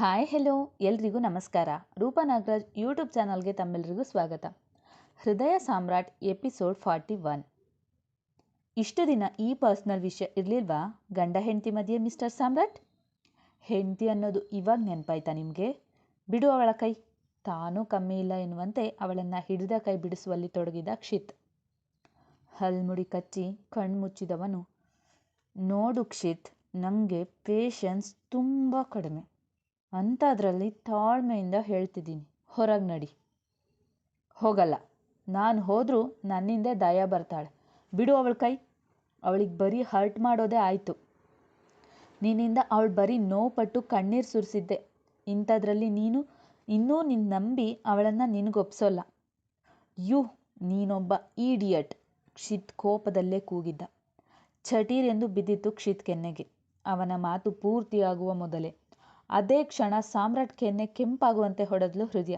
Hi, hello, ಎಲ್ರಿಗೂ ನಮಸ್ಕಾರ. Roopa Nagaraj YouTube ಚಾನಲ್ಗೆ ತಮ್ಮೆಲ್ಲರಿಗೂ ಸ್ವಾಗತ. ಹೃದಯ ಸಾಮ್ರಾಟ್ ಎಪಿಸೋಡ್ ಫಾರ್ಟಿ ಒನ್. ಇಷ್ಟು ದಿನ ಈ ಪರ್ಸ್ನಲ್ ವಿಷಯ ಇರಲಿಲ್ವಾ? ಗಂಡ ಹೆಂಡತಿ ಮಧ್ಯೆ ಮಿಸ್ಟರ್ ಸಾಮ್ರಾಟ್? ಹೆಂಡತಿ ಅನ್ನೋದು ಇವಾಗ ನೆನಪಾಯ್ತಾ ನಿಮಗೆ? ಬಿಡು ಅವಳ ಕೈ. ತಾನೂ ಕಮ್ಮಿ ಇಲ್ಲ ಎನ್ನುವಂತೆ ಅವಳನ್ನು ಹಿಡಿದ ಕೈ ಬಿಡಿಸುವಲ್ಲಿ ತೊಡಗಿದ ಕ್ಷಿತ್. ಹಲ್ಮುಡಿ ಕಚ್ಚಿ ಕಣ್ಣು ಮುಚ್ಚಿದವನು. ನೋಡು ಕ್ಷಿತ್ ನನಗೆ ಪೇಷನ್ಸ್ ತುಂಬ ಕಡಿಮೆ. ಅಂಥದ್ರಲ್ಲಿ ತಾಳ್ಮೆಯಿಂದ ಹೇಳ್ತಿದ್ದೀನಿ. ಹೊರಗೆ ನಡಿ. ಹೋಗಲ್ಲ. ನಾನು ಹೋದರೂ ನನ್ನಿಂದೆ ದಯ ಬರ್ತಾಳೆ. ಬಿಡು ಅವಳ ಕೈ. ಅವಳಿಗೆ ಬರೀ ಹರ್ಟ್ ಮಾಡೋದೇ ಆಯಿತು. ನಿನ್ನಿಂದ ಅವಳು ಬರೀ ನೋವುಪಟ್ಟು ಕಣ್ಣೀರು ಸುರಿಸಿದ್ದೆ. ಇಂಥದ್ರಲ್ಲಿ ನೀನು ಇನ್ನೂ ನಿನ್ನ ನಂಬಿ ಅವಳನ್ನು ನಿನಗೊಪ್ಸೋಲ್ಲ ಯು, ನೀನೊಬ್ಬ ಈಡಿಯಟ್. ಕ್ಷಿತ್ ಕೋಪದಲ್ಲೇ ಕೂಗಿದ್ದ. ಚಟೀರ್ ಎಂದು ಬಿದ್ದಿತ್ತು ಕ್ಷಿತ್ ಕೆನ್ನೆಗೆ. ಅವನ ಮಾತು ಪೂರ್ತಿಯಾಗುವ ಮೊದಲೇ. ಅದೇ ಕ್ಷಣ ಸಾಮ್ರಾಟ್ ಕೆನ್ನೆ ಕೆಂಪಾಗುವಂತೆ ಹೊಡೆದ್ಲು ಹೃದಯ.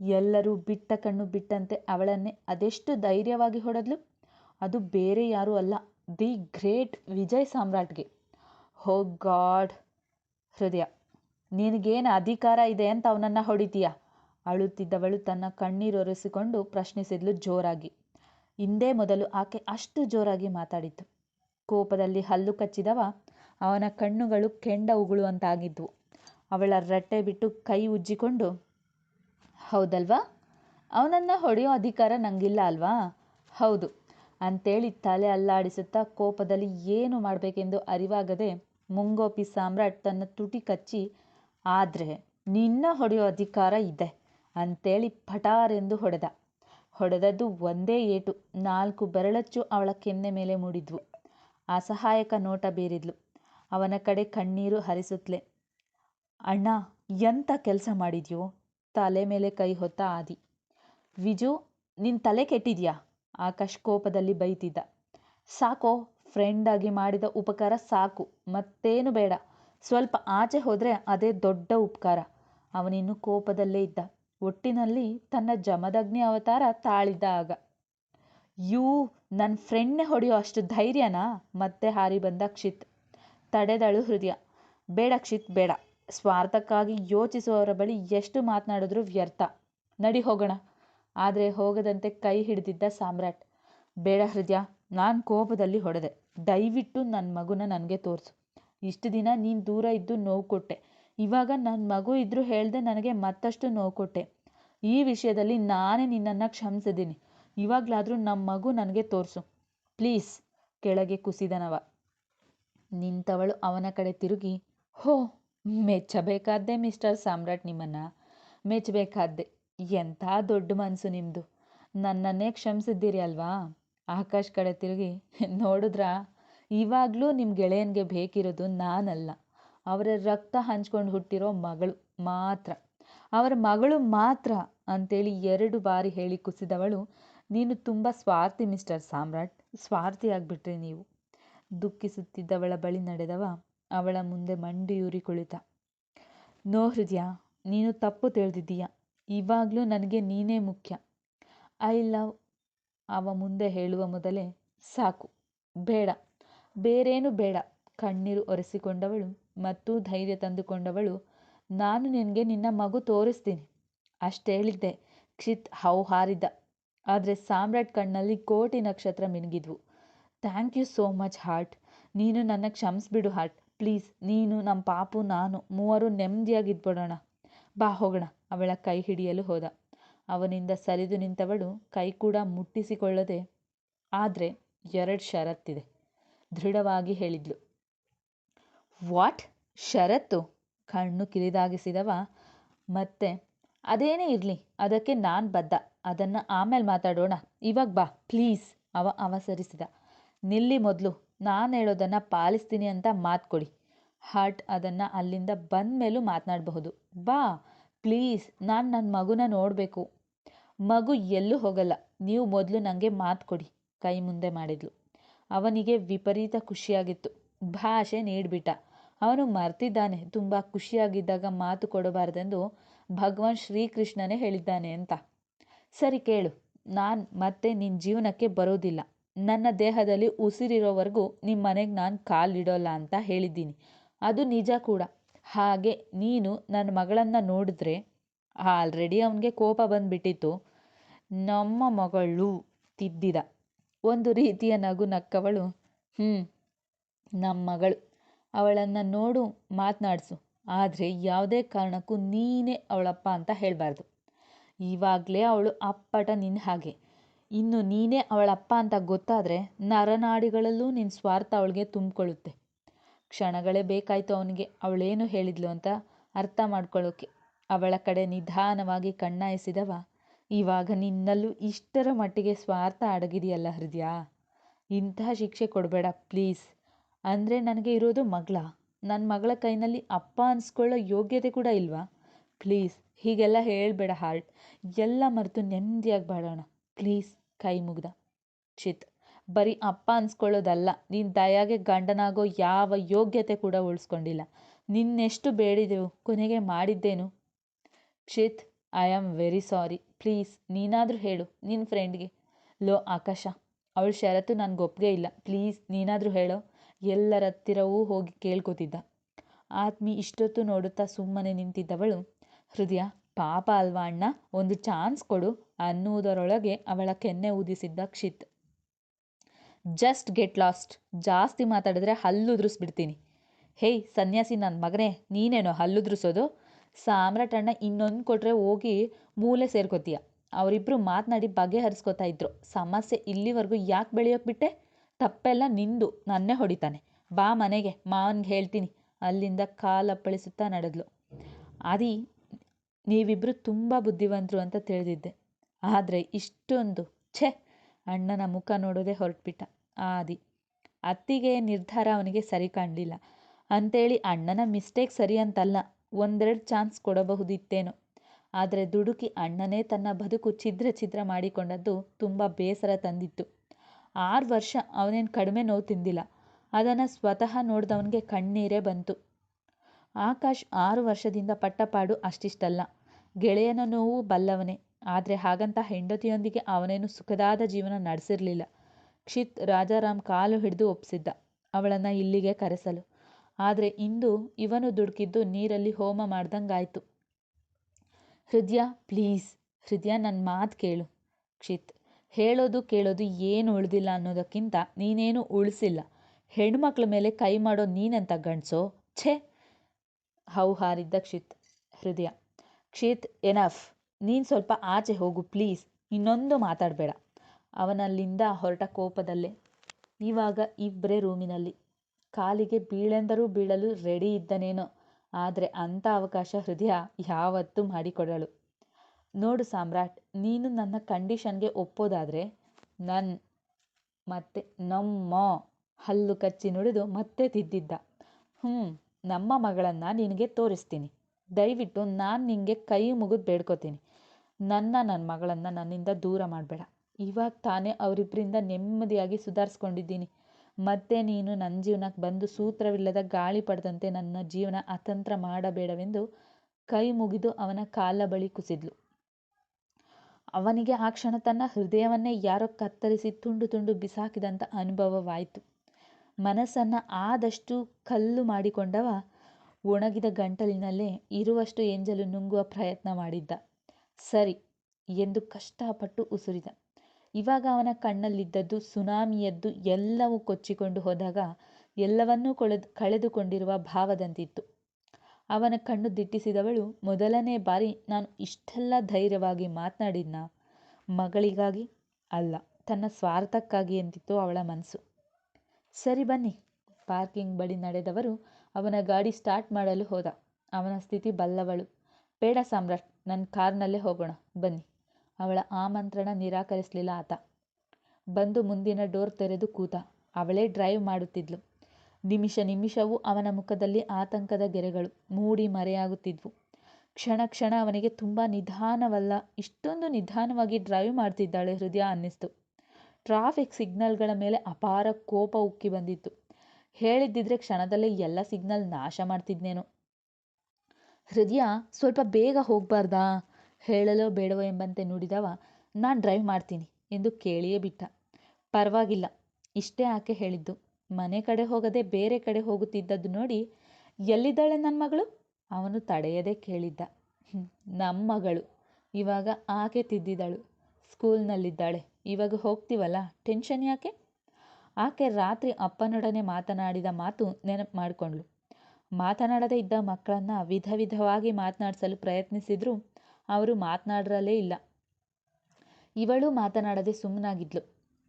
ಎಲ್ಲರೂ ಬಿಟ್ಟ ಕಣ್ಣು ಬಿಟ್ಟಂತೆ ಅವಳನ್ನೇ ಅದೆಷ್ಟು ಧೈರ್ಯವಾಗಿ ಹೊಡೆದ್ಲು? ಅದು ಬೇರೆ ಯಾರೂ ಅಲ್ಲ, ದಿ ಗ್ರೇಟ್ ವಿಜಯ್ ಸಾಮ್ರಾಟ್ಗೆ. ಹೋ ಗಾಡ್! ಹೃದಯ, ನಿನಗೇನು ಅಧಿಕಾರ ಇದೆ ಅಂತ ಅವನನ್ನು ಹೊಡಿತೀಯ? ಅಳುತ್ತಿದ್ದವಳು ತನ್ನ ಕಣ್ಣೀರೊರೆಸಿಕೊಂಡು ಪ್ರಶ್ನಿಸಿದ್ಲು ಜೋರಾಗಿ. ಇಂದೇ ಮೊದಲು ಆಕೆ ಅಷ್ಟು ಜೋರಾಗಿ ಮಾತಾಡಿತ್ತು. ಕೋಪದಲ್ಲಿ ಹಲ್ಲು ಕಚ್ಚಿದವ ಅವನ ಕಣ್ಣುಗಳು ಕೆಂಡ ಉಗುಳುವಂತಾಗಿದ್ವು. ಅವಳ ರಟ್ಟೆ ಬಿಟ್ಟು ಕೈ ಉಜ್ಜಿಕೊಂಡು, ಹೌದಲ್ವಾ? ಅವನನ್ನು ಹೊಡೆಯೋ ಅಧಿಕಾರ ನನಗಿಲ್ಲ ಅಲ್ವಾ? ಹೌದು, ಅಂತೇಳಿ ತಲೆ ಅಲ್ಲಾಡಿಸುತ್ತಾ ಕೋಪದಲ್ಲಿ ಏನು ಮಾಡಬೇಕೆಂದು ಅರಿವಾಗದೆ ಮುಂಗೋಪಿ ಸಾಮ್ರಾಟ್ ತನ್ನ ತುಟಿ ಕಚ್ಚಿ, ಆದರೆ ನಿನ್ನ ಹೊಡೆಯೋ ಅಧಿಕಾರ ಇದೆ, ಅಂತೇಳಿ ಪಟಾರೆಂದು ಹೊಡೆದ. ಹೊಡೆದದ್ದು ಒಂದೇ ಏಟು, ನಾಲ್ಕು ಬೆರಳಚ್ಚು ಅವಳ ಕೆನ್ನೆ ಮೇಲೆ ಮೂಡಿದ್ವು. ಅಸಹಾಯಕ ನೋಟ ಬೀರಿದ್ಲು. ಅವನ ಕಡೆ ಕಣ್ಣೀರು ಹರಿಸುತ್ತಲೇ ಅಣ್ಣ ಎಂಥ ಕೆಲಸ ಮಾಡಿದ್ಯೋ? ತಲೆ ಮೇಲೆ ಕೈ ಹೊತ್ತ ಆದಿ. ವಿಜು ನಿನ್ನ ತಲೆ ಕೆಟ್ಟಿದ್ಯಾ? ಆಕಾಶ್ ಕೋಪದಲ್ಲಿ ಬೈತಿದ್ದ. ಸಾಕೋ ಫ್ರೆಂಡಾಗಿ ಮಾಡಿದ ಉಪಕಾರ ಸಾಕು, ಮತ್ತೇನು ಬೇಡ. ಸ್ವಲ್ಪ ಆಚೆ ಹೋದರೆ ಅದೇ ದೊಡ್ಡ ಉಪಕಾರ. ಅವನಿನ್ನು ಕೋಪದಲ್ಲೇ ಇದ್ದ. ಒಟ್ಟಿನಲ್ಲಿ ತನ್ನ ಜಮದಗ್ನಿ ಅವತಾರ ತಾಳಿದ್ದ ಆಗ. ಯೂ ನನ್ನ ಫ್ರೆಂಡ್ನೇ ಹೊಡೆಯೋ ಅಷ್ಟು ಧೈರ್ಯನಾ? ಮತ್ತೆ ಹಾರಿ ಬಂದ ಕ್ಷಿತ್. ತಡೆದಳು ಹೃದಯ. ಬೇಡ ಕ್ಷಿತ್, ಬೇಡ. ಸ್ವಾರ್ಥಕ್ಕಾಗಿ ಯೋಚಿಸುವವರ ಬಳಿ ಎಷ್ಟು ಮಾತನಾಡಿದ್ರೂ ವ್ಯರ್ಥ. ನಡಿ ಹೋಗೋಣ. ಆದರೆ ಹೋಗದಂತೆ ಕೈ ಹಿಡಿದಿದ್ದ ಸಾಮ್ರಾಟ್. ಬೇಡ ಹೃದಯ, ನಾನು ಕೋಪದಲ್ಲಿ ಹೊಡೆದೆ. ದಯವಿಟ್ಟು ನನ್ನ ಮಗುನ ನನಗೆ ತೋರಿಸು. ಇಷ್ಟು ದಿನ ನೀನು ದೂರ ಇದ್ದು ನೋವು ಕೊಟ್ಟೆ. ಇವಾಗ ನನ್ನ ಮಗು ಇದ್ದರೂ ಹೇಳದೆ ನನಗೆ ಮತ್ತಷ್ಟು ನೋವು ಕೊಟ್ಟೆ. ಈ ವಿಷಯದಲ್ಲಿ ನಾನೇ ನಿನ್ನನ್ನು ಕ್ಷಮಿಸಿದ್ದೀನಿ. ಇವಾಗಲಾದರೂ ನಮ್ಮ ಮಗು ನನಗೆ ತೋರಿಸು. ಪ್ಲೀಸ್, ಕೆಳಗೆ ಕುಸಿದನವ. ನಿಂತವಳು ಅವನ ಕಡೆ ತಿರುಗಿ, ಹೋ ಮೆಚ್ಚಬೇಕಾದ್ದೆ ಮಿಸ್ಟರ್ ಸಾಮ್ರಾಟ್ ನಿಮ್ಮನ್ನು. ಮೆಚ್ಚಬೇಕಾದ್ದೆ. ಎಂಥ ದೊಡ್ಡ ಮನಸ್ಸು ನಿಮ್ಮದು ನನ್ನನ್ನೇ ಕ್ಷಮಿಸಿದ್ದೀರಿ ಅಲ್ವಾ? ಆಕಾಶ್ ಕಡೆ ತಿರುಗಿ, ನೋಡಿದ್ರಾ? ಇವಾಗಲೂ ನಿಮ್ಮ ಗೆಳೆಯನಿಗೆ ಬೇಕಿರೋದು ನಾನಲ್ಲ. ಅವರ ರಕ್ತ ಹಂಚ್ಕೊಂಡು ಹುಟ್ಟಿರೋ ಮಗಳು ಮಾತ್ರ. ಅವರ ಮಗಳು ಮಾತ್ರ ಅಂತೇಳಿ ಎರಡು ಬಾರಿ ಹೇಳಿ ಕುಸಿದವಳು. ನೀನು ತುಂಬ ಸ್ವಾರ್ಥಿ ಮಿಸ್ಟರ್ ಸಾಮ್ರಾಟ್. ಸ್ವಾರ್ಥಿ ಆಗಿಬಿಟ್ರಿ ನೀವು. ದುಃಖಿಸುತ್ತಿದ್ದವಳ ಬಳಿ ನಡೆದವ ಅವಳ ಮುಂದೆ ಮಂಡಿಯೂರಿ ಕುಳಿತ. ನೋ ಹೃದಯ, ನೀನು ತಪ್ಪು ತಿಳಿದಿದ್ದೀಯ. ಇವಾಗಲೂ ನನಗೆ ನೀನೇ ಮುಖ್ಯ. ಐ ಲವ್, ಅವ ಮುಂದೆ ಹೇಳುವ ಮೊದಲೇ. ಸಾಕು, ಬೇಡ, ಬೇರೇನು ಬೇಡ. ಕಣ್ಣೀರು ಒರೆಸಿಕೊಂಡವಳು ಮತ್ತು ಧೈರ್ಯ ತಂದುಕೊಂಡವಳು, ನಾನು ನಿನಗೆ ನಿನ್ನ ಮಗು ತೋರಿಸ್ತೀನಿ. ಅಷ್ಟು ಹೇಳಿದ್ದೆ, ಕ್ಷಿತ್ ಹೌ ಹಾರಿದ್ದ. ಆದರೆ ಸಾಮ್ರಾಟ್ ಕಣ್ಣಲ್ಲಿ ಕೋಟಿ ನಕ್ಷತ್ರ ಮಿನುಗಿದ್ವು. Thank you so much heart. ನೀನು ನನ್ನ ಕ್ಷಮಿಸ್ಬಿಡು ಹಾರ್ಟ್. ಪ್ಲೀಸ್, ನೀನು ನಮ್ಮ ಪಾಪು, ನಾನು ಮೂವರು ನೆಮ್ಮದಿಯಾಗಿದ್ಬಿಡೋಣ. ಬಾ, ಹೋಗೋಣ. ಅವಳ ಕೈ ಹಿಡಿಯಲು ಹೋದ. ಅವನಿಂದ ಸರಿದು ನಿಂತವಳು ಕೈ ಕೂಡ ಮುಟ್ಟಿಸಿಕೊಳ್ಳದೆ, ಆದರೆ ಎರಡು ಷರತ್ತಿದೆ. ದೃಢವಾಗಿ ಹೇಳಿದ್ಲು. ವಾಟ್? ಷರತ್ತು? ಕಣ್ಣು ಕಿರಿದಾಗಿಸಿದವ. ಮತ್ತೆ, ಅದೇನೇ ಇರಲಿ, ಅದಕ್ಕೆ ನಾನು ಬದ್ಧ. ಅದನ್ನು ಆಮೇಲೆ ಮಾತಾಡೋಣ. ಇವಾಗ ಬಾ, ಪ್ಲೀಸ್, ಅವ ಅವಸರಿಸಿದ. ನಿಲ್ಲಿ ಮೊದಲು. ನಾನು ಹೇಳೋದನ್ನು ಪಾಲಿಸ್ತೀನಿ ಅಂತ ಮಾತು ಹಾರ್ಟ್ ಅದನ್ನು ಅಲ್ಲಿಂದ ಬಂದ ಮೇಲೂ ಮಾತನಾಡಬಹುದು. ಬಾ, ಪ್ಲೀಸ್, ನಾನು ನನ್ನ ಮಗುನ ನೋಡಬೇಕು. ಮಗು ಎಲ್ಲೂ ಹೋಗಲ್ಲ. ನೀವು ಮೊದಲು ನನಗೆ ಮಾತು ಕೊಡಿ, ಕೈ ಮುಂದೆ ಮಾಡಿದ್ಲು. ಅವನಿಗೆ ವಿಪರೀತ ಖುಷಿಯಾಗಿತ್ತು. ಭಾಷೆ ನೀಡಿಬಿಟ್ಟ. ಅವನು ಮರ್ತಿದ್ದಾನೆ. ತುಂಬ ಖುಷಿಯಾಗಿದ್ದಾಗ ಮಾತು ಕೊಡಬಾರ್ದೆಂದು ಭಗವಾನ್ ಶ್ರೀಕೃಷ್ಣನೇ ಹೇಳಿದ್ದಾನೆ ಅಂತ. ಸರಿ ಕೇಳು, ನಾನು ಮತ್ತೆ ನಿನ್ನ ಜೀವನಕ್ಕೆ ಬರೋದಿಲ್ಲ. ನನ್ನ ದೇಹದಲ್ಲಿ ಉಸಿರಿರೋವರೆಗೂ ನಿಮ್ಮ ಮನೆಗೆ ನಾನು ಕಾಲಿಡೋಲ್ಲ ಅಂತ ಹೇಳಿದ್ದೀನಿ. ಅದು ನಿಜ ಕೂಡ. ಹಾಗೆ ನೀನು ನನ್ನ ಮಗಳನ್ನು ನೋಡಿದ್ರೆ ಆಲ್ರೆಡಿ ಅವನಿಗೆ ಕೋಪ ಬಂದುಬಿಟ್ಟಿತ್ತು. ನಮ್ಮ ಮಗಳು ತಿದ್ದಿದ. ಒಂದು ರೀತಿಯ ನಗು ನಕ್ಕವಳು. ಹ್ಞೂ ನಮ್ಮ ಮಗಳು. ಅವಳನ್ನು ನೋಡು, ಮಾತನಾಡಿಸು. ಆದರೆ ಯಾವುದೇ ಕಾರಣಕ್ಕೂ ನೀನೇ ಅವಳಪ್ಪ ಅಂತ ಹೇಳಬಾರ್ದು. ಇವಾಗಲೇ ಅವಳು ಅಪ್ಪಟ ನಿನ್ನ ಹಾಗೆ. ಇನ್ನು ನೀನೇ ಅವಳಪ್ಪ ಅಂತ ಗೊತ್ತಾದರೆ ನರನಾಡಿಗಳಲ್ಲೂ ನಿನ್ನ ಸ್ವಾರ್ಥ ಅವಳಿಗೆ ತುಂಬಿಕೊಳ್ಳುತ್ತೆ. ಕ್ಷಣಗಳೇ ಬೇಕಾಯಿತು ಅವನಿಗೆ. ಅವಳೇನು ಹೇಳಿದ್ಲು ಅಂತ ಅರ್ಥ ಮಾಡ್ಕೊಳ್ಳೋಕೆ. ಅವಳ ಕಡೆ ನಿಧಾನವಾಗಿ ಕಣ್ಣಾಯಿಸಿದವ ಇವಾಗ ನಿನ್ನಲ್ಲೂ ಇಷ್ಟರ ಮಟ್ಟಿಗೆ ಸ್ವಾರ್ಥ ಅಡಗಿದೆಯಲ್ಲ ಹೃದಯ? ಇಂತಹ ಶಿಕ್ಷೆ ಕೊಡಬೇಡ, ಪ್ಲೀಸ್. ಅಂದರೆ ನನಗೆ ಇರೋದು ಮಗಳ. ನನ್ನ ಮಗಳ ಕೈನಲ್ಲಿ ಅಪ್ಪ ಅನ್ಸ್ಕೊಳ್ಳೋ ಯೋಗ್ಯತೆ ಕೂಡ ಇಲ್ವಾ? ಪ್ಲೀಸ್, ಹೀಗೆಲ್ಲ ಹೇಳಬೇಡ ಹಾರ್ಟ್. ಎಲ್ಲ ಮರೆತು ನೆಮ್ಮದಿಯಾಗಿ ಬಾಳೋಣ. ಪ್ಲೀಸ್. ಕೈ ಮುಗ್ದ ಚಿತ್ ಬರೀ ಅಪ್ಪ ಅನ್ಸ್ಕೊಳ್ಳೋದಲ್ಲ, ನೀನು ದಯಾಗೆ ಗಂಡನಾಗೋ ಯಾವ ಯೋಗ್ಯತೆ ಕೂಡ ಉಳಿಸ್ಕೊಂಡಿಲ್ಲ. ನಿನ್ನೆಷ್ಟು ಬೇಡಿದೆವು ಕೊನೆಗೆ ಮಾಡಿದ್ದೇನು? Kshith I am very sorry please ನೀನಾದರೂ ಹೇಳು ನಿನ್ನ ಫ್ರೆಂಡ್ಗೆ ಲೋ, ಆಕಾಶ, ಅವಳ ಷರತ್ತು ನನಗೆ ಒಪ್ಪಿಗೆ ಇಲ್ಲ. ಪ್ಲೀಸ್ ನೀನಾದರೂ ಹೇಳೋ? ಎಲ್ಲರ ಹತ್ತಿರವೂ ಹೋಗಿ ಕೇಳ್ಕೊತಿದ್ದ. ಆತ್ಮಿ ಇಷ್ಟೊತ್ತು ನೋಡುತ್ತಾ ಸುಮ್ಮನೆ ನಿಂತಿದ್ದವಳು, ಹೃದಯ, ಪಾಪ ಅಲ್ವಾ ಅಣ್ಣ? ಒಂದು ಚಾನ್ಸ್ ಕೊಡು. ಅನ್ನುವುದರೊಳಗೆ ಅವಳ ಕೆನ್ನೆ ಊದಿಸಿದ್ದ ಕ್ಷಿತ್. Just get lost. ಜಾಸ್ತಿ ಮಾತಾಡಿದ್ರೆ ಹಲ್ಲುದ್ರಿಸ್ಬಿಡ್ತೀನಿ ಹೇಯ್ ಸನ್ಯಾಸಿ ನನ್ನ ಮಗನೇ, ನೀನೇನೋ ಹಲ್ಲುದ್ರಿಸೋದು ಸಾಮ್ರಾಟಣ್ಣ ಇನ್ನೊಂದು ಕೊಟ್ಟರೆ ಹೋಗಿ ಮೂಲೆ ಸೇರ್ಕೋತೀಯ. ಅವರಿಬ್ಬರು ಮಾತನಾಡಿ ಬಗೆಹರಿಸ್ಕೋತಾ ಇದ್ರು. ಸಮಸ್ಯೆ ಇಲ್ಲಿವರೆಗೂ ಯಾಕೆ ಬೆಳೆಯೋಕೆ ಬಿಟ್ಟೆ? ತಪ್ಪೆಲ್ಲ ನಿಂದು, ನನ್ನೇ ಹೊಡಿತಾನೆ. ಬಾ ಮನೆಗೆ, ಮಾವನ್ಗೆ ಹೇಳ್ತೀನಿ. ಅಲ್ಲಿಂದ ಕಾಲಪ್ಪಳಿಸುತ್ತಾ ನಡೆದ್ಲು. ಆದಿ ನೀವಿಬ್ಬರು ತುಂಬ ಬುದ್ಧಿವಂತರು ಅಂತ ತಿಳಿದಿದ್ದೆ. ಆದರೆ ಇಷ್ಟೊಂದು, ಛೆ, ಅಣ್ಣನ ಮುಖ ನೋಡೋದೇ ಹೊರಟ್ಬಿಟ್ಟ. ಆದಿ, ಅತ್ತಿಗೆ ನಿರ್ಧಾರ ಅವನಿಗೆ ಸರಿ ಕಾಣಲಿಲ್ಲ. ಅಂತೇಳಿ ಅಣ್ಣನ ಮಿಸ್ಟೇಕ್ ಸರಿ ಅಂತಲ್ಲ, ಒಂದೆರಡು ಚಾನ್ಸ್ ಕೊಡಬಹುದಿತ್ತೇನೋ. ಆದರೆ ದುಡುಕಿ ಅಣ್ಣನೇ ತನ್ನ ಬದುಕು ಛಿದ್ರ ಛಿದ್ರ ಮಾಡಿಕೊಂಡದ್ದು ತುಂಬ ಬೇಸರ ತಂದಿತ್ತು. ಆರು ವರ್ಷ ಅವನೇನು ಕಡಿಮೆ ನೋವು ತಿಂದಿಲ್ಲ. ಅದನ್ನು ಸ್ವತಃ ನೋಡಿದವನಿಗೆ ಕಣ್ಣೀರೇ ಬಂತು. ಆಕಾಶ್ ಆರು ವರ್ಷದಿಂದ ಪಟ್ಟಪಾಡು ಅಷ್ಟಿಷ್ಟಲ್ಲ. ಗೆಳೆಯನ ನೋವು ಬಲ್ಲವನೇ. ಆದರೆ ಹಾಗಂತ ಹೆಂಡತಿಯೊಂದಿಗೆ ಅವನೇನು ಸುಖದಾದ ಜೀವನ ನಡೆಸಿರಲಿಲ್ಲ. ಕ್ಷಿತ್ ರಾಜಾರಾಮ್ ಕಾಲು ಹಿಡಿದು ಒಪ್ಪಿಸಿದ್ದ ಅವಳನ್ನು ಇಲ್ಲಿಗೆ ಕರೆಸಲು. ಆದರೆ ಇಂದು ಇವನು ದುಡುಕಿದ್ದು ನೀರಲ್ಲಿ ಹೋಮ ಮಾಡ್ದಂಗಾಯ್ತು. ಹೃದಯ, ಪ್ಲೀಸ್, ಹೃದಯ ನನ್ನ ಮಾತು ಕೇಳು. ಕ್ಷಿತ್, ಹೇಳೋದು ಕೇಳೋದು ಏನು ಉಳಿದಿಲ್ಲ ಅನ್ನೋದಕ್ಕಿಂತ ನೀನೇನು ಉಳಿಸಿಲ್ಲ. ಹೆಣ್ಮಕ್ಳ ಮೇಲೆ ಕೈ ಮಾಡೋ ನೀನಂತ ಗಂಡಸೋ? ಛೇ! ಹೌಹಾರಿದ್ದ ಕ್ಷಿತ್, ಹೃದಯ. ಕ್ಷಿತ್ ಎನಫ್ ನೀನು ಸ್ವಲ್ಪ ಆಚೆ ಹೋಗು ಪ್ಲೀಸ್ ಇನ್ನೊಂದು ಮಾತಾಡಬೇಡ. ಅವನಲ್ಲಿಂದ ಹೊರಟ ಕೋಪದಲ್ಲೇ. ಇವಾಗ ಇಬ್ಬರೇ ರೂಮಿನಲ್ಲಿ. ಕಾಲಿಗೆ ಬೀಳೆಂದರೂ ಬೀಳಲು ರೆಡಿ ಇದ್ದನೇನೋ. ಆದರೆ ಅಂಥ ಅವಕಾಶ ಹೃದಯ ಯಾವತ್ತೂ ಮಾಡಿಕೊಡಳು ನೋಡು ಸಾಮ್ರಾಟ್, ನೀನು ನನ್ನ ಕಂಡೀಷನ್ಗೆ ಒಪ್ಪೋದಾದರೆ ನನ್ ಮತ್ತೆ ನಮ್ಮ ಹಲ್ಲು ಕಚ್ಚಿ ನುಡಿದು ಮತ್ತೆ ತಿದ್ದಿದ್ದ. ಹ್ಞೂ ನಮ್ಮ ಮಗಳನ್ನು ನಿನಗೆ ತೋರಿಸ್ತೀನಿ. ದಯವಿಟ್ಟು ನಾನು ನಿನಗೆ ಕೈ ಮುಗಿದು ಬೇಡ್ಕೋತೀನಿ. ನನ್ನ ನನ್ನ ಮಗಳನ್ನು ನನ್ನಿಂದ ದೂರ ಮಾಡಬೇಡ. ಇವಾಗ ತಾನೇ ಅವರಿಬ್ಬರಿಂದ ನೆಮ್ಮದಿಯಾಗಿ ಸುಧಾರಿಸ್ಕೊಂಡಿದ್ದೀನಿ. ಮತ್ತೆ ನೀನು ನನ್ನ ಜೀವನಕ್ಕೆ ಬಂದು ಸೂತ್ರವಿಲ್ಲದ ಗಾಳಿ ಪಡೆದಂತೆ ನನ್ನ ಜೀವನ ಅತಂತ್ರ ಮಾಡಬೇಡವೆಂದು ಕೈ ಮುಗಿದು ಅವನ ಕಾಲ ಬಳಿ ಕುಸಿದ್ಲು. ಅವನಿಗೆ ಆ ಕ್ಷಣ ತನ್ನ ಹೃದಯವನ್ನೇ ಯಾರೋ ಕತ್ತರಿಸಿ ತುಂಡು ತುಂಡು ಬಿಸಾಕಿದಂಥ ಅನುಭವವಾಯಿತು. ಮನಸ್ಸನ್ನು ಆದಷ್ಟು ಕಲ್ಲು ಮಾಡಿಕೊಂಡವ ಒಣಗಿದ ಗಂಟಲಿನಲ್ಲೇ ಇರುವಷ್ಟು ಎಂಜಲು ನುಂಗುವ ಪ್ರಯತ್ನ ಮಾಡಿದ್ದ. ಸರಿ ಎಂದು ಕಷ್ಟಪಟ್ಟು ಉಸುರಿದ. ಇವಾಗ ಅವನ ಕಣ್ಣಲ್ಲಿದ್ದದ್ದು, ಸುನಾಮಿಯದ್ದು ಎಲ್ಲವೂ ಕೊಚ್ಚಿಕೊಂಡು ಹೋದಾಗ ಎಲ್ಲವನ್ನೂ ಕೊಳೆದು, ಕಳೆದುಕೊಂಡಿರುವ ಭಾವದಂತಿತ್ತು. ಅವನ ಕಣ್ಣು ದಿಟ್ಟಿಸಿದವಳು, ಮೊದಲನೇ ಬಾರಿ ನಾನು ಇಷ್ಟೆಲ್ಲ ಧೈರ್ಯವಾಗಿ ಮಾತನಾಡಿದ್ನ? ಮಗಳಿಗಾಗಿ ಅಲ್ಲ, ತನ್ನ ಸ್ವಾರ್ಥಕ್ಕಾಗಿ ಎಂದಿತ್ತು ಅವಳ ಮನಸ್ಸು ಸರಿ ಬನ್ನಿ, ಪಾರ್ಕಿಂಗ್ ಬಳಿ ನಡೆದವರು ಅವನ ಗಾಡಿ ಸ್ಟಾರ್ಟ್ ಮಾಡಲು ಹೋದ. ಅವನ ಸ್ಥಿತಿ ಬಲ್ಲವಳು. ಬೇಡ ಸಾಮ್ರಾಟ್ ನನ್ನ ಕಾರ್ನಲ್ಲೇ ಹೋಗೋಣ, ಬನ್ನಿ. ಅವಳ ಆಮಂತ್ರಣ ನಿರಾಕರಿಸಲಿಲ್ಲ ಆತ. ಬಂದು ಮುಂದಿನ ಡೋರ್ ತೆರೆದು ಕೂತ. ಅವಳೇ ಡ್ರೈವ್ ಮಾಡುತ್ತಿದ್ಲು. ನಿಮಿಷ ನಿಮಿಷವೂ ಅವನ ಮುಖದಲ್ಲಿ ಆತಂಕದ ಗೆರೆಗಳು ಮೂಡಿ ಮರೆಯಾಗುತ್ತಿದ್ವು. ಕ್ಷಣ ಕ್ಷಣ ಅವನಿಗೆ ತುಂಬ ನಿಧಾನವಲ್ಲ, ಇಷ್ಟೊಂದು ನಿಧಾನವಾಗಿ ಡ್ರೈವ್ ಮಾಡ್ತಿದ್ದಾಳೆ ಹೃದಯ ಅನ್ನಿಸ್ತು. ಟ್ರಾಫಿಕ್ ಸಿಗ್ನಲ್ಗಳ ಮೇಲೆ ಅಪಾರ ಕೋಪ ಉಕ್ಕಿ ಬಂದಿತ್ತು. ಹೇಳಿದ್ದಿದ್ರೆ ಕ್ಷಣದಲ್ಲೇ ಎಲ್ಲ ಸಿಗ್ನಲ್ ನಾಶ ಮಾಡ್ತಿದ್ನೇನೋ. ಹೃದಯ ಸ್ವಲ್ಪ ಬೇಗ ಹೋಗಬಾರ್ದಾ? ಹೇಳಲೋ ಬೇಡವೋ ಎಂಬಂತೆ ನುಡಿದವ, ನಾನು ಡ್ರೈವ್ ಮಾಡ್ತೀನಿ ಎಂದು ಕೇಳಿಯೇ ಬಿಟ್ಟ. ಪರವಾಗಿಲ್ಲ, ಇಷ್ಟೇ ಆಕೆ ಹೇಳಿದ್ದು. ಮನೆ ಕಡೆ ಹೋಗದೆ ಬೇರೆ ಕಡೆ ಹೋಗುತ್ತಿದ್ದದ್ದು ನೋಡಿ ಎಲ್ಲಿದ್ದಾಳೆ ನನ್ನ ಮಗಳು? ಅವನು ತಡೆಯದೆ ಕೇಳಿದ್ದ. ನಮ್ಮ ಮಗಳು. ಇವಾಗ ಆಕೆ ತಿದ್ದಿದಳು. ಸ್ಕೂಲ್ನಲ್ಲಿದ್ದಾಳೆ. ಇವಾಗ ಹೋಗ್ತೀವಲ್ಲ? ಟೆನ್ಷನ್ ಯಾಕೆ? ಆಕೆ ರಾತ್ರಿ ಅಪ್ಪನೊಡನೆ ಮಾತನಾಡಿದ ಮಾತು ನೆನಪು ಮಾಡಿಕೊಂಡ್ಳು. ಮಾತನಾಡದೇ ಇದ್ದ ಮಕ್ಕಳನ್ನು ವಿಧ ವಿಧವಾಗಿ ಮಾತನಾಡಿಸಲು ಪ್ರಯತ್ನಿಸಿದ್ರು ಅವರು ಮಾತನಾಡಿರಲೇ ಇಲ್ಲ. ಇವಳು ಮಾತನಾಡದೆ ಸುಮ್ಮನಾಗಿದ್ಲು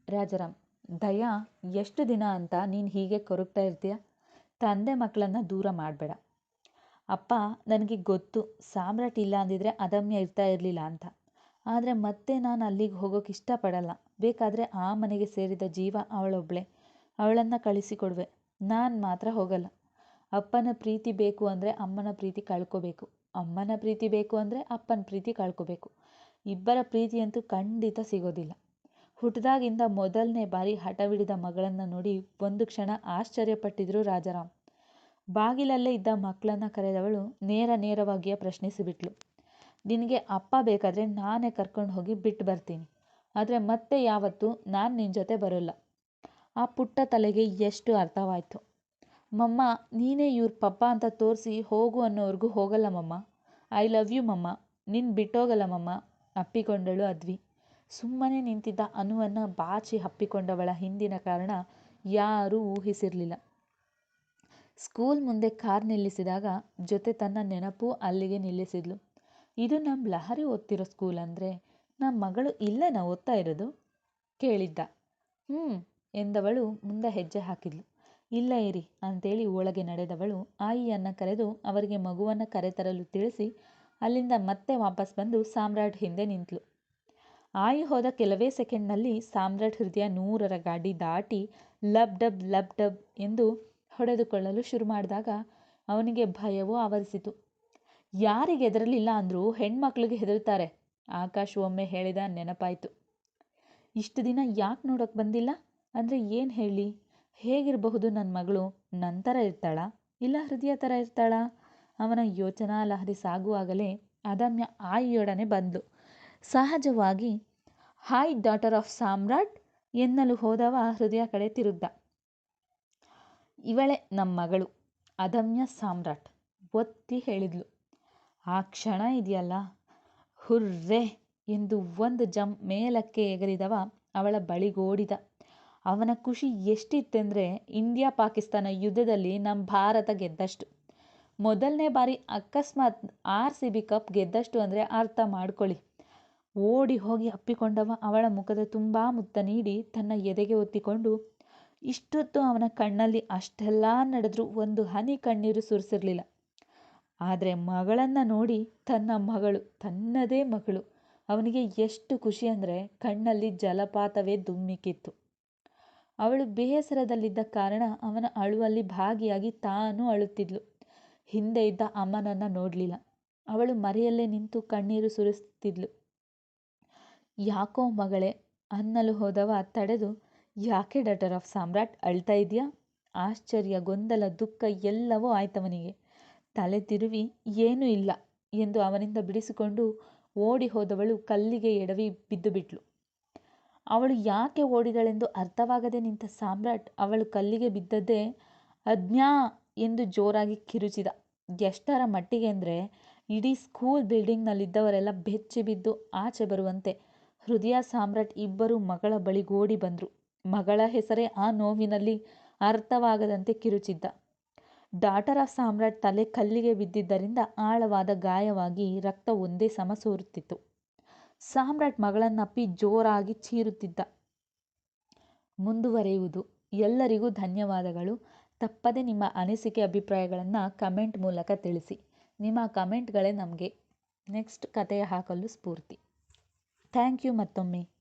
ರಾಜಾರಾಮ್, ದಯಾ, ಎಷ್ಟು ದಿನ ಅಂತ ನೀನು ಹೀಗೆ ಕೊರಗ್ತಾ ಇರ್ತೀಯ? ತಂದೆ ಮಕ್ಕಳನ್ನು ದೂರ ಮಾಡಬೇಡ. ಅಪ್ಪ, ನನಗೆ ಗೊತ್ತು. ಸಾಮ್ರಾಟ್ ಇಲ್ಲ ಅಂದಿದ್ರೆ ಅದಮ್ಯ ಇರ್ತಾ ಇರಲಿಲ್ಲ ಅಂತ. ಆದರೆ ಮತ್ತೆ ನಾನು ಅಲ್ಲಿಗೆ ಹೋಗೋಕೆ ಇಷ್ಟಪಡಲ್ಲ. ಬೇಕಾದರೆ ಆ ಮನೆಗೆ ಸೇರಿದ ಜೀವ ಅವಳೊಬ್ಬಳೆ ಅವಳನ್ನು ಕಳಿಸಿಕೊಡುವೆ. ನಾನು ಮಾತ್ರ ಹೋಗಲ್ಲ. ಅಪ್ಪನ ಪ್ರೀತಿ ಬೇಕು ಅಂದರೆ ಅಮ್ಮನ ಪ್ರೀತಿ ಕಳ್ಕೋಬೇಕು. ಅಮ್ಮನ ಪ್ರೀತಿ ಬೇಕು ಅಂದರೆ ಅಪ್ಪನ ಪ್ರೀತಿ ಕಳ್ಕೋಬೇಕು. ಇಬ್ಬರ ಪ್ರೀತಿಯಂತೂ ಖಂಡಿತ ಸಿಗೋದಿಲ್ಲ. ಹುಟ್ಟಿದಾಗಿಂದ ಮೊದಲನೇ ಬಾರಿ ಹಠವಿಡಿದ ಮಗಳನ್ನು ನೋಡಿ ಒಂದು ಕ್ಷಣ ಆಶ್ಚರ್ಯಪಟ್ಟಿದ್ರು ರಾಜಾರಾಮ್. ಬಾಗಿಲಲ್ಲೇ ಇದ್ದ ಮಕ್ಕಳನ್ನು ಕರೆದವಳು ನೇರ ನೇರವಾಗಿಯೇ ಪ್ರಶ್ನಿಸಿಬಿಟ್ಲು. ನಿನಗೆ ಅಪ್ಪ ಬೇಕಾದರೆ ನಾನೇ ಕರ್ಕೊಂಡು ಹೋಗಿ ಬಿಟ್ಟು ಬರ್ತೀನಿ. ಆದರೆ ಮತ್ತೆ ಯಾವತ್ತೂ ನಾನು ನಿನ್ನ ಜೊತೆ ಬರೋಲ್ಲ. ಆ ಪುಟ್ಟ ತಲೆಗೆ ಎಷ್ಟು ಅರ್ಥವಾಯಿತು. ಮಮ್ಮ, ನೀನೇ ಇವ್ರ ಪಪ್ಪ ಅಂತ ತೋರಿಸಿ ಹೋಗು ಅನ್ನೋವರೆಗೂ ಹೋಗಲ್ಲ ಮಮ್ಮ. ಐ ಲವ್ ಯು ಮಮ್ಮ. ನಿನ್ನ ಬಿಟ್ಟೋಗಲ್ಲ ಮಮ್ಮ. ಅಪ್ಪಿಕೊಂಡಳು ಅದ್ವಿ. ಸುಮ್ಮನೆ ನಿಂತಿದ್ದ ಅನುವನ್ನು ಬಾಚಿ ಅಪ್ಪಿಕೊಂಡವಳ ಹಿಂದಿನ ಕಾರಣ ಯಾರೂ ಊಹಿಸಿರಲಿಲ್ಲ. ಸ್ಕೂಲ್ ಮುಂದೆ ಕಾರ್ ನಿಲ್ಲಿಸಿದಾಗ ಜೊತೆ ತನ್ನ ನೆನಪು ಅಲ್ಲಿಗೆ ನಿಲ್ಲಿಸಿದ್ಲು. ಇದು ನಮ್ಮ ಲಹರಿ ಓದ್ತಿರೋ ಸ್ಕೂಲ್ ಅಂದರೆ ನಮ್ಮ ಮಗಳು ಇಲ್ಲೇನಾ ಓದ್ತಾ ಇರೋದು? ಕೇಳಿದ್ದ. ಹ್ಞೂ ಎಂದವಳು ಮುಂದೆ ಹೆಜ್ಜೆ ಹಾಕಿದ್ಲು. ಇಲ್ಲ ಇರಿ ಅಂತೇಳಿ ಒಳಗೆ ನಡೆದವಳು ಆಯಿಯನ್ನು ಕರೆದು ಅವರಿಗೆ ಮಗುವನ್ನು ಕರೆತರಲು ತಿಳಿಸಿ ಅಲ್ಲಿಂದ ಮತ್ತೆ ವಾಪಸ್ ಬಂದು ಸಾಮ್ರಾಟ್ ಹಿಂದೆ ನಿಂತಳು ಆಯಿ ಹೋದ ಕೆಲವೇ ಸೆಕೆಂಡ್ನಲ್ಲಿ ಸಾಮ್ರಾಟ್ ಹೃದಯ ನೂರರ ಗಾಡಿ ದಾಟಿ ಲಬ್ ಡಬ್ ಲಬ್ ಡಬ್ ಎಂದು ಹೊಡೆದುಕೊಳ್ಳಲು ಶುರು ಮಾಡಿದಾಗ ಅವನಿಗೆ ಭಯವೂ ಆವರಿಸಿತು. ಯಾರಿಗೆ ಹೆದರಲಿಲ್ಲ ಅಂದರೂ ಹೆಣ್ಮಕ್ಳಿಗೆ ಹೆದರುತ್ತಾರೆ. ಆಕಾಶ್ ಒಮ್ಮೆ ಹೇಳಿದ ನೆನಪಾಯಿತು. ಇಷ್ಟು ದಿನ ಯಾಕೆ ನೋಡೋಕೆ ಬಂದಿಲ್ಲ? ಅಂದರೆ ಏನು ಹೇಳಿ? ಹೇಗಿರಬಹುದು ನನ್ನ ಮಗಳು ನನ್ನ ಥರ ಇರ್ತಾಳಾ? ಇಲ್ಲ ಹೃದಯ ಥರ ಇರ್ತಾಳಾ? ಅವನ ಯೋಚನಾ ಲಹರಿ ಸಾಗುವಾಗಲೇ ಅದಮ್ಯ ಆಯಿಯೊಡನೆ ಬಂದಳು ಸಹಜವಾಗಿ, ಹಾಯ್ ಡಾಟರ್ ಆಫ್ ಸಾಮ್ರಾಟ್ ಎನ್ನಲು ಹೋದವ ಹೃದಯ ಕಡೆ ತಿರುಗ್ದ ಇವಳೆ ನಮ್ಮ ಮಗಳು ಅದಮ್ಯ ಸಾಮ್ರಾಟ್ ಒತ್ತಿ ಹೇಳಿದ್ಲು. ಆ ಕ್ಷಣ ಇದೆಯಲ್ಲ? ಹುರ್ರೆ ಎಂದು ಒಂದು ಜಂಪ್ ಮೇಲಕ್ಕೆ ಎಗರಿದವ ಅವಳ ಬಳಿಗೋಡಿದ ಅವನ ಖುಷಿ ಎಷ್ಟಿತ್ತೆಂದರೆ ಇಂಡಿಯಾ ಪಾಕಿಸ್ತಾನ ಯುದ್ಧದಲ್ಲಿ ನಮ್ಮ ಭಾರತ ಗೆದ್ದಷ್ಟು. ಮೊದಲನೇ ಬಾರಿ ಅಕಸ್ಮಾತ್ ಆರ್ ಸಿ ಬಿ ಕಪ್ ಗೆದ್ದಷ್ಟು ಅಂದರೆ ಅರ್ಥ ಮಾಡ್ಕೊಳ್ಳಿ. ಓಡಿ ಹೋಗಿ ಅಪ್ಪಿಕೊಂಡವ ಅವಳ ಮುಖದ ತುಂಬ ಮುತ್ತ ನೀಡಿ ತನ್ನ ಎದೆಗೆ ಒತ್ತಿಕೊಂಡು, ಇಷ್ಟೊತ್ತು ಅವನ ಕಣ್ಣಲ್ಲಿ ಅಷ್ಟೆಲ್ಲ ನಡೆದ್ರೂ ಒಂದು ಹನಿ ಕಣ್ಣೀರು ಸುರಿಸಿರಲಿಲ್ಲ. ಆದರೆ ಮಗಳನ್ನು ನೋಡಿ ತನ್ನ ಮಗಳು, ತನ್ನದೇ ಮಗಳು, ಅವನಿಗೆ ಎಷ್ಟು ಖುಷಿ ಅಂದರೆ ಕಣ್ಣಲ್ಲಿ ಜಲಪಾತವೇ ದುಮ್ಮಿಕ್ಕಿತ್ತು ಅವಳು ಬೇಸರದಲ್ಲಿದ್ದ ಕಾರಣ ಅವನ ಅಳುವಲ್ಲಿ ಭಾಗಿಯಾಗಿ ತಾನೂ ಅಳುತ್ತಿದ್ಲು. ಹಿಂದೆ ಇದ್ದ ಅಮ್ಮನನ್ನು ನೋಡಲಿಲ್ಲ. ಅವಳು ಮರೆಯಲ್ಲೇ ನಿಂತು ಕಣ್ಣೀರು ಸುರಿಸ್ತಿದ್ಲು. ಯಾಕೋ ಮಗಳೇ, ಅನ್ನಲು ಹೋದವ ತಡೆದು ಯಾಕೆ ಡಟರ್ ಆಫ್ ಸಾಮ್ರಾಟ್ ಅಳ್ತಾ ಇದೆಯಾ ಆಶ್ಚರ್ಯ, ಗೊಂದಲ, ದುಃಖ ಎಲ್ಲವೂ ಆಯ್ತವನಿಗೆ. ತಲೆ ತಿರುವಿ, ಏನೂ ಇಲ್ಲ ಎಂದು ಅವನಿಂದ ಬಿಡಿಸಿಕೊಂಡು ಓಡಿ ಹೋದವಳು ಕಲ್ಲಿಗೆ ಎಡವಿ ಬಿದ್ದು ಬಿಟ್ಲು ಅವಳು ಯಾಕೆ ಓಡಿದಳೆಂದು ಅರ್ಥವಾಗದೆ ನಿಂತ ಸಾಮ್ರಾಟ್ ಅವಳು ಕಲ್ಲಿಗೆ ಬಿದ್ದದ್ದೇ ಅಜ್ಞಾ ಎಂದು ಜೋರಾಗಿ ಕಿರುಚಿದ. ಎಷ್ಟರ ಮಟ್ಟಿಗೆ ಅಂದರೆ ಇಡೀ ಸ್ಕೂಲ್ ಬಿಲ್ಡಿಂಗ್ನಲ್ಲಿದ್ದವರೆಲ್ಲ ಬೆಚ್ಚಿ ಬಿದ್ದು ಆಚೆ ಬರುವಂತೆ ಹೃದಯ ಸಾಮ್ರಾಟ್ ಇಬ್ಬರು ಮಗಳ ಬಳಿಗೋಡಿ ಬಂದರು. ಮಗಳ ಹೆಸರೇ ಆ ನೋವಿನಲ್ಲಿ ಅರ್ಥವಾಗದಂತೆ ಕಿರುಚಿದ್ದ. ಡಾಟರ್ ಆಫ್ ಸಾಮ್ರಾಟ್ ತಲೆ ಕಲ್ಲಿಗೆ ಬಿದ್ದಿದ್ದರಿಂದ ಆಳವಾದ ಗಾಯವಾಗಿ ರಕ್ತ ಒಂದೇ ಸಮ ಸೋರುತ್ತಿತ್ತು. ಸಾಮ್ರಾಟ್ ಮಗಳನ್ನಪ್ಪಿ ಜೋರಾಗಿ ಚೀರುತ್ತಿದ್ದ. ಮುಂದುವರೆಯುವುದು. ಎಲ್ಲರಿಗೂ ಧನ್ಯವಾದಗಳು. ತಪ್ಪದೆ ನಿಮ್ಮ ಅನಿಸಿಕೆ ಅಭಿಪ್ರಾಯಗಳನ್ನು ಕಮೆಂಟ್ ಮೂಲಕ ತಿಳಿಸಿ. ನಿಮ್ಮ ಕಮೆಂಟ್ಗಳೇ ನಮಗೆ. ನೆಕ್ಸ್ಟ್ ಕಥೆ ಹಾಕಲು ಸ್ಫೂರ್ತಿ. ಥ್ಯಾಂಕ್ ಯು ಮತ್ತೊಮ್ಮೆ.